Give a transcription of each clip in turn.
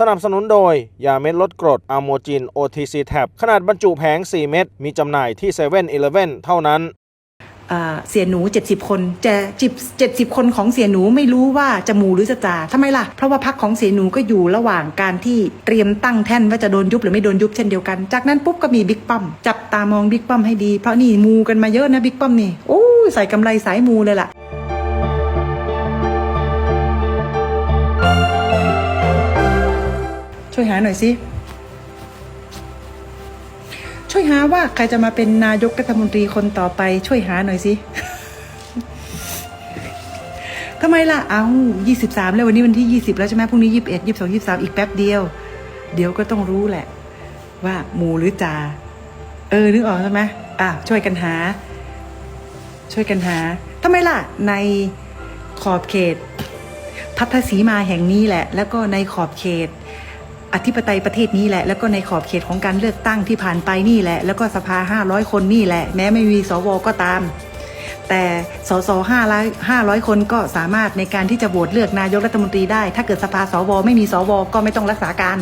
สนับสนุนโดย ยาเม็ดลดกรดอะโมจิน OTC Tab ขนาดบรรจุแผง 4 เม็ด มีจำหน่ายที่7 e เ e ่ e อเท่านั้น อ่าเสียหนู 70 คนจะจิบ70 คนของเสียหนูไม่รู้ว่าจะหมูหรือจะจ่าทำไมล่ะ เพราะว่าพักของเสียหนูก็อยู่ระหว่างการที่เตรียมตั้งแท่นว่าจะโดนยุบหรือไม่โดนยุบเช่นเดียวกัน จากนั้นปุ๊บก็มีบิ๊กป้อม จับตามองบิ๊กป้อมให้ดี เพราะนี่มูกันมาเยอะนะบิ๊กป้อมนี่ โอ้ยใส่กำไรสายมูเลยล่ะ วยหาหน่อยสิ ช่วยหาว่าใครจะมาเป็นนายกรัฐมนตรีคนต่อไป ช่วยหาหน่อยสิทำไมล่ะ เอายี่สิบสามแล้ววันนี้วันที่ยี่สิบแล้วใช่ไหมพรุ่งนี้ยี่สิบเอ็ดยี่สิบสองยี่สิบสามอีกแป๊บเดียว เดี๋ยวก็ต้องรู้แหละ ว่าหมูหรือจ่าเออนึกออกใช่ไหมอะช่วยกันหา ช่วยกันหาทำไมล่ะ ในขอบเขตพัทสีมาแห่งนี้แหละ แล้วก็ในขอบเขต อธิปไตยประเทศนี้แหละ แล้วก็ในขอบเขตของการเลือกตั้งที่ผ่านไปนี่แหละ แล้วก็สภาห้าร้อยคนนี่แหละ แม้ไม่มีสวก็ตาม แต่สสห้าร้อยห้าร้อยคนก็สามารถในการที่จะโหวตเลือกนายกรัฐมนตรีได้ ถ้าเกิดสภาสวไม่มีสวก็ไม่ต้องรักษาการ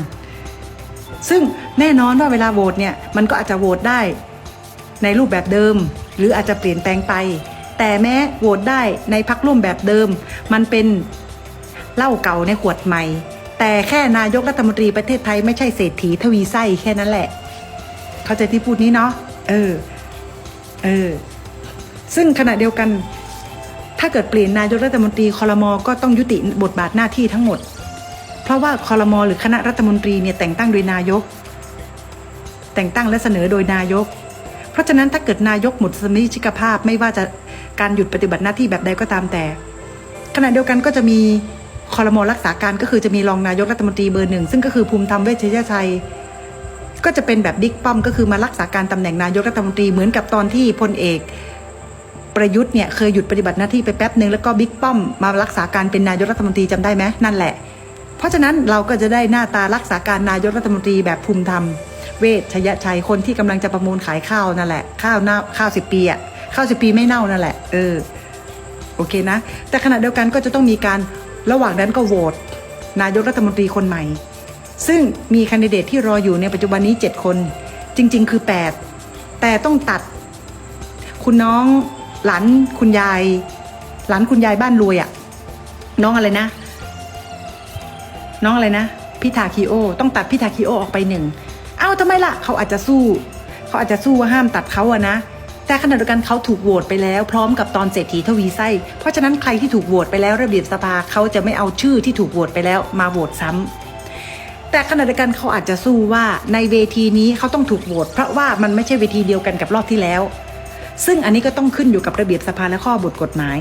ซึ่งแน่นอนว่าเวลาโหวตเนี่ยมันก็อาจจะโหวตได้ ในรูปแบบเดิม หรืออาจจะเปลี่ยนแปลงไป แต่แม้โหวตได้ในพักร่วมแบบเดิม มันเป็นเหล้าเก่าในขวดใหม่ แต่แค่นายกรัฐมนตรีประเทศไทยไม่ใช่เศรษฐีทวีไส้แค่นั้นแหละ เข้าใจที่พูดนี้เนาะเออเออซึ่งขณะเดียวกัน ถ้าเกิดเปลี่ยนนายกรัฐมนตรีคอรมอก็ต้องยุติบทบาทหน้าที่ทั้งหมด เพราะว่าคอรมอหรือคณะรัฐมนตรีเนี่ยแต่งตั้งโดยนายก แต่งตั้งและเสนอโดยนายก เพราะฉะนั้นถ้าเกิดนายกหมดสมาชิกภาพไม่ว่าจะการหยุดปฏิบัติหน้าที่แบบใดก็ตามแต่ ขณะเดียวกันก็จะมี คอรมอรักษาการก็คือจะมีรองนายกรัฐมนตรีเบอร์หนึ่งซึ่งก็คือภูมิธรรมเวชยชัย ก็จะเป็นแบบบิ๊กป้อมก็คือมารักษาการตำแหน่งนายกรัฐมนตรีเหมือนกับตอนที่พลเอกประยุทธ์เนี่ยเคยหยุดปฏิบัติหน้าที่ไปแป๊บหนึ่งแล้วก็บิ๊กป้อมมารักษาการเป็นนายกรัฐมนตรีจำได้ไหมนั่นแหละ เพราะฉะนั้นเราก็จะได้หน้าตารักษาการนายกรัฐมนตรีแบบภูมิธรรม เวชชยชัยคนที่กำลังจะประมูลขายข้าวนั่นแหละข้าวหน้าข้าวสิบปีอะข้าวสิบปีไม่เน่านั่นแหละเออโอเคนะ แต่ขณะเดียวกันก็จะต้องมีการ ระหว่างนั้นก็โหวตนายกรัฐมนตรีคนใหม่ ซึ่งมีคนดิเดตที่รออยู่ในปัจจุบันนี้ 7 คน จริง ๆ คือ 8 แต่ต้องตัด คุณน้องหลานคุณยาย หลานคุณยายบ้านรวยอะน้องอะไรนะ น้องอะไรนะ พิธาคีโอ ต้องตัดพิธาคีโอออกไปหนึ่งเอ้าทำไมล่ะ เขาอาจจะสู้ เขาอาจจะสู้ว่าห้ามตัดเขาอะนะ แต่ขณะเดียวกันเขาถูกโหวตไปแล้วพร้อมกับตอนเศรษฐีทวีไส้ เพราะฉะนั้นใครที่ถูกโหวตไปแล้วระเบียบสภาเขาจะไม่เอาชื่อที่ถูกโหวตไปแล้วมาโหวตซ้ำแต่ขณะเดียวกันเขาอาจจะสู้ว่าในเวทีนี้เขาต้องถูกโหวตเพราะว่ามันไม่ใช่เวทีเดียวกันกับรอบที่แล้ว ซึ่งอันนี้ก็ต้องขึ้นอยู่กับระเบียบสภาและข้อบทกฎหมาย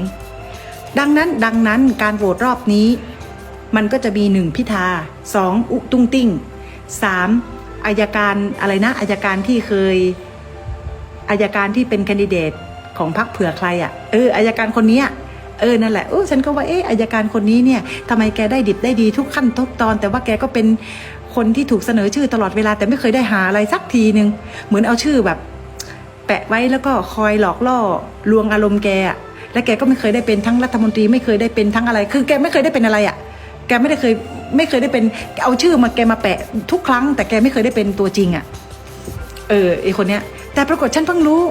ดังนั้นดังนั้นการโหวตรอบนี้ มันก็จะมีหนึ่งพิธาสองอุตุ้งติ้งสามอายการอะไรนะอายการที่เคย อายการที่เป็นแคนดิเดตของพรรคเผื่อใครอะ่ะเอออายการคนนี้เออนั่นแหละโอ้ฉันก็ว่าเอออายการคนนี้เนี่ยทำไมแกได้ดิบได้ดีทุกขั้นทุกตอน แต่ว่าแกก็เป็นคนที่ถูกเสนอชื่อตลอดเวลาแต่ไม่เคยได้หาอะไรสักทีหนึ่งเหมือนเอาชื่อแบบ แปะไว้แล้วก็คอยหลอกล่อลวงอารมณ์แกอะและแกก็ไม่เคยได้เป็นทั้งรัฐมนตรีไม่เคยได้เป็นทั้งอะไร คือแกไม่เคยได้เป็นอะไรอะแกไม่ได้เคยไม่เคยได้เป็นเอาชื่อมาแกมาแปะทุกครั้ง แต่แกไม่เคยได้เป็นตัวจริงอะเออไอคนเนี้ย แต่ปรากฏฉันเพิ่งรู้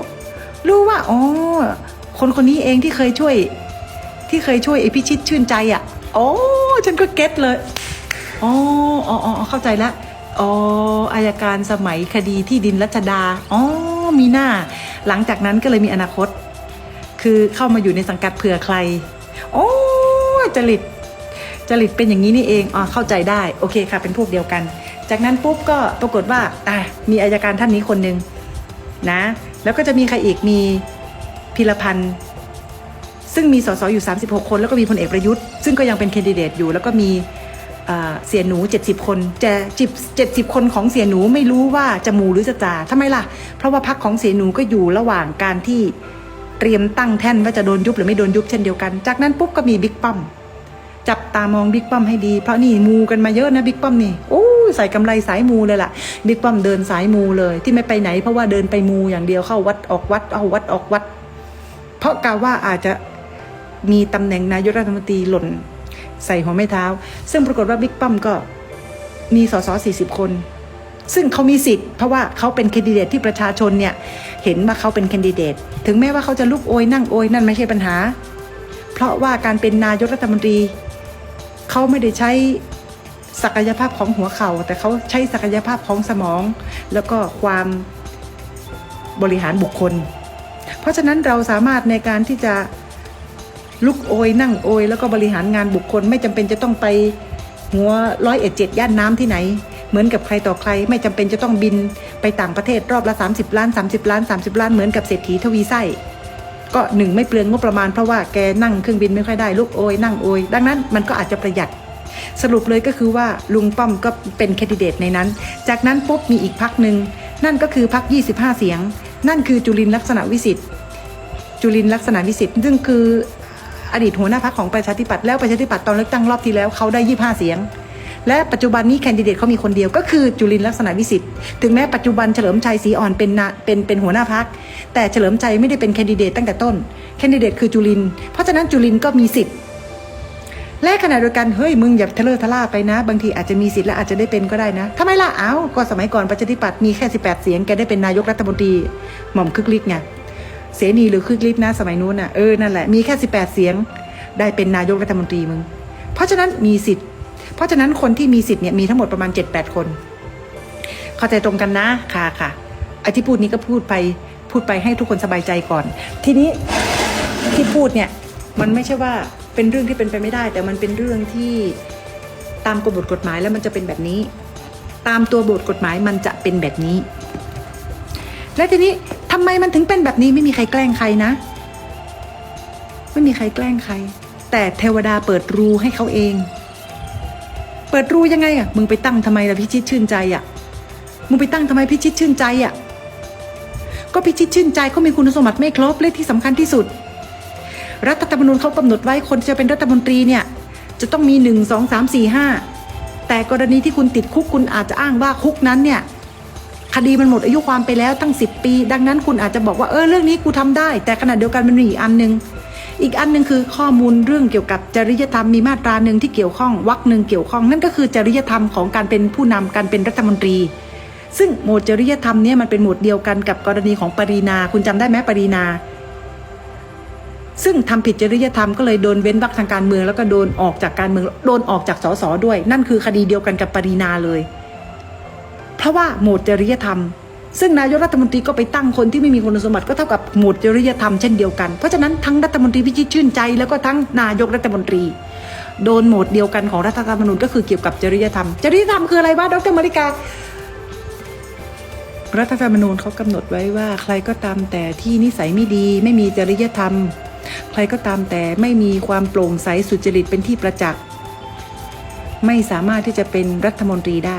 รู้ว่าอ๋อคนคนนี้เองที่เคยช่วย ที่เคยช่วยไอพิชิตชื่นใจอะอ๋อฉันก็เก็ตเลยอ๋ออ๋อเข้าใจแล้วอ๋ออายการสมัยคดีที่ดินรัชดาอ๋อมีหน้า หลังจากนั้นก็เลยมีอนาคต คือเข้ามาอยู่ในสังกัดเผื่อใครโอ้จริตจริตเป็นอย่างนี้นี่เองอ๋อเข้าใจได้ โอเคค่ะ เป็นพวกเดียวกัน จากนั้นปุ๊บก็ปรากฏว่าอะมีอายการท่านนี้คนหนึ่ง นะ แล้วก็จะมีใครอีกมีพิรพันธ์ซึ่งมีสสอยู่ 36 คน แล้วก็มีพลเอกประยุทธ์ซึ่งก็ยังเป็นแคนดิเดตอยู่ แล้วก็มีเสียหนู 70 คนจะจิบ70 คนของเสียหนูไม่รู้ว่าจะหมูหรือจะจ่าทำไมล่ะ เพราะว่าพักของเสียหนูก็อยู่ระหว่างการที่เตรียมตั้งแท่นว่าจะโดนยุบหรือไม่โดนยุบเช่นเดียวกัน จากนั้นปุ๊บก็มีบิ๊กป้อมจับตามองบิ๊กป้อมให้ดี เพราะนี่มูกันมาเยอะนะบิ๊กป้อมนี่โอ้ ใส่กำไรสายมูเลยล่ะบิ๊กป้อมเดินสายมูเลย ที่ไม่ไปไหนเพราะว่าเดินไปมูอย่างเดียวเข้าวัดออกวัดเอาวัดออกวัด เพราะกาว่าอาจจะมีตำแหน่งนายกรัฐมนตรีหล่น ใส่หัวไม่เท้า ซึ่งปรากฏว่าบิ๊กป้อมก็มีสส40คน ซึ่งเขามีสิทธิ์เพราะว่าเขาเป็นคนดิเดตที่ประชาชนเนี่ยเห็นว่าเขาเป็นคนดิเดต ถึงแม้ว่าเขาจะลุกโอยนั่งโอยนั่นไม่ใช่ปัญหา เพราะว่าการเป็นนายกรัฐมนตรีเขาไม่ได้ใช้ ศักยภาพของหัวเขา่าแต่เขาใช้ศักยภาพของสมอง แล้วก็ความบริหารบุคคล เพราะฉะนั้นเราสามารถในการที่จะลุกโอยนั่งโอย แล้วก็บริหารงานบุคคล ไม่จำเป็นจะต้องไปหัวร้อยเอ็ดเจ็ดย่านน้ำที่ไหน เหมือนกับใครต่อใคร ไม่จำเป็นจะต้องบินไปต่างประเทศรอบละ 30 ล้าน 30 ล้าน 30 ล้านเหมือนกับเศรษฐีทวีไส้ก็หนึ่งไม่เปลืองงบประมาณเพราะว่าแกนั่งเครื่องบินไม่ค่อยได้ลุกโอยนั่งโอย ดังนั้นมันก็อาจจะประหยัด สรุปเลยก็คือว่าลุงป้อมก็เป็นแคนดิเดตในนั้น จากนั้นปุ๊บมีอีกพักหนึ่งนั่นก็คือพัก25 เสียง นั่นคือจุลินลักษณะวิสิทธิ์จุลินลักษณะวิสิทธิ์ซึ่งคืออดีตหัวหน้าพักของประชาธิปัตย์แล้วประชาธิปัตย์ตอนเลือกตั้งรอบที่แล้วเขาได้ 25 เสียง และปัจจุบันนี้แคนดิเดตเขามีคนเดียวก็คือจุลินลักษณะวิสิทธิ์ถึงแม้ปัจจุบันเฉลิมชัยศรีอ่อนเป็นนาเป็นเป็นหัวหน้าพักแต่เฉลิมชัยไม่ได้เป็นแคนดิเดตตั้งแต่ต้นแคนดิเดตคือจุลิน เพราะฉะนั้นจุลินก็มีสิทธิ์ และขณะเดียวกันเฮ้ยมึงอย่าทะเลอะทะล่าไปนะ บางทีอาจจะมีสิทธิ์และอาจจะได้เป็นก็ได้นะทำไมล่ะเอ้าก็สมัยก่อนประชาธิปัตย์มีแค่ 18 เสียงแกได้เป็นนายกรัฐมนตรีหม่อมคึกฤทธิ์ไงเสนีหรือคึกฤทธิ์นะสมัยนู้นน่ะเออนั่นแหละมีแค่ 18 เสียงได้เป็นนายกรัฐมนตรีมึง เพราะฉะนั้นมีสิทธิ์ เพราะฉะนั้นคนที่มีสิทธิ์เนี่ยมีทั้งหมดประมาณ 7-8 คน เข้าใจตรงกันนะค่ะค่ะไอ้ที่พูดนี้ก็พูดไปพูดไปให้ทุกคนสบายใจก่อน ทีนี้ที่พูดเนี่ยมันไม่ใช่ว่า เป็นเรื่องที่เป็นไปไม่ได้ แต่มันเป็นเรื่องที่ตามกฎบทกฎหมายแล้วมันจะเป็นแบบนี้ ตามตัวบทกฎหมายมันจะเป็นแบบนี้ และทีนี้ทำไมมันถึงเป็นแบบนี้ไม่มีใครแกล้งใครนะ ไม่มีใครแกล้งใคร แต่เทวดาเปิดรูให้เขาเอง เปิดรูยังไงอะมึงไปตั้งทำไมล่ะพิชิตชื่นใจอะมึงไปตั้งทำไมพิชิตชื่นใจอะก็พิชิตชื่นใจเขามีคุณสมบัติไม่ครบและที่สำคัญที่สุด รัฐธรรมนูญเขากำหนดไว้คนที่จะเป็นรัฐมนตรีเนี่ยจะต้องมีหนึ่งสองสามสี่ห้าแต่กรณีที่คุณติดคุกคุณอาจจะอ้างว่าคุกนั้นเนี่ยคดีมันหมดอายุความไปแล้วตั้ง 10 ปี ดังนั้นคุณอาจจะบอกว่าเออเรื่องนี้กูทำได้ แต่ขณะเดียวกันมันมีอีกอันหนึ่งอีกอันหนึ่งคือข้อมูลเรื่องเกี่ยวกับจริยธรรมมีมาตราหนึ่งที่เกี่ยวข้องวรรคหนึ่งเกี่ยวข้อง นั่นก็คือจริยธรรมของการเป็นผู้นำการเป็นรัฐมนตรี ซึ่งหมดจริยธรรมเนี่ยมันเป็นหมดเดียวกันกับกรณีของปรีนาคุณจำได้ไหมปรีนา ซึ่งทำผิดจริยธรรมก็เลยโดนเว้นวรรคทางการเมืองแล้วก็โดนออกจากการเมืองโดนออกจากสสด้วย นั่นคือคดีเดียวกันกับปรีนาเลย เพราะว่าโหมดจริยธรรม ซึ่งนายกรัฐมนตรีก็ไปตั้งคนที่ไม่มีคุณสมบัติก็เท่ากับหมดจริยธรรมเช่นเดียวกัน เพราะฉะนั้นทั้งรัฐมนตรีพิชิตชื่นใจ แล้วก็ทั้งนายกรัฐมนตรี โดนหมดเดียวกันของรัฐธรรมนูญก็คือเกี่ยวกับจริยธรรม จริยธรรมคืออะไรวะดรมาริการัฐธรรมนูญเขากำหนดไว้ว่าใครก็ตามแต่ที่นิสัยไม่ดี ไม่มีจริยธรรม ใครก็ตามแต่ไม่มีความโปร่งใสสุจริตเป็นที่ประจักษ์ ไม่สามารถที่จะเป็นรัฐมนตรีได้